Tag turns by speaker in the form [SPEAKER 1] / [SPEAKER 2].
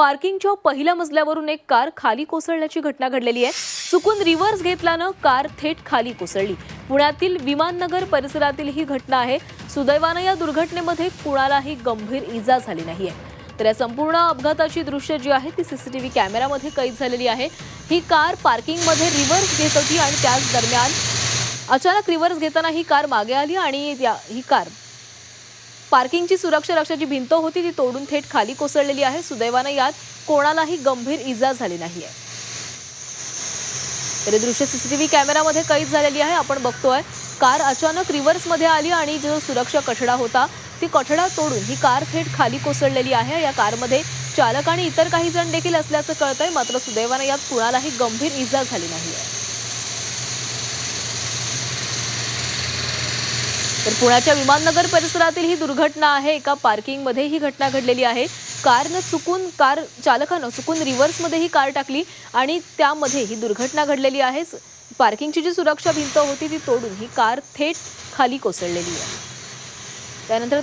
[SPEAKER 1] पार्किंगच्या पहिल्या मजल्यावरून एक कार खाली कोसळल्याची घटना घडलेली आहे. चुकून रिव्हर्स घेतल्यानं कार थेट खाली कोसळली. पुण्यातील विमाननगर परिसरातील ही घटना आहे. सुदैवानं या दुर्घटनेमध्ये कुणालाही गंभीर इजा झाली नाहीये तर या संपूर्ण अपघाताची दृश्य जी आहे ती सीसीटीव्ही कॅमेरामध्ये कैद झालेली आहे. ही कार पार्किंगमध्ये रिव्हर्स घेत होती आणि त्याच दरम्यान अचानक रिव्हर्स घेताना ही कार मागे आली आणि या- ही कार पार्किंगची सुरक्षा रक्षाची भिंत होती ती तोडून थेट खाली कोसळलेली आहे. सुदैवानं यात कोणालाही गंभीर इजा झाली नाही आहे तर दृश्य सीसीटीव्ही कॅमेरामध्ये कैद झालेली आहे. आपण बघतोय कार अचानक रिव्हर्समध्ये आली आणि जो सुरक्षा कठडा होता ती कठडा तोडून ही कार थेट खाली कोसळलेली आहे. या कारमध्ये चालक आणि इतर काही जण देखील असल्याचं कळतंय मात्र सुदैवानं यात कुणालाही गंभीर इजा झाली नाही आहे तर पुण्याच्या विमाननगर परिसरातील ही दुर्घटना आहे. एका पार्किंगमध्ये ही घटना घडलेली आहे. कारनं चुकून कार चालकानं चुकून रिव्हर्समध्ये ही कार टाकली आणि त्यामध्ये ही दुर्घटना घडलेली आहे. पार्किंगची जी सुरक्षा भिंत होती ती तोडून ही कार थेट खाली कोसळलेली आहे. त्यानंतर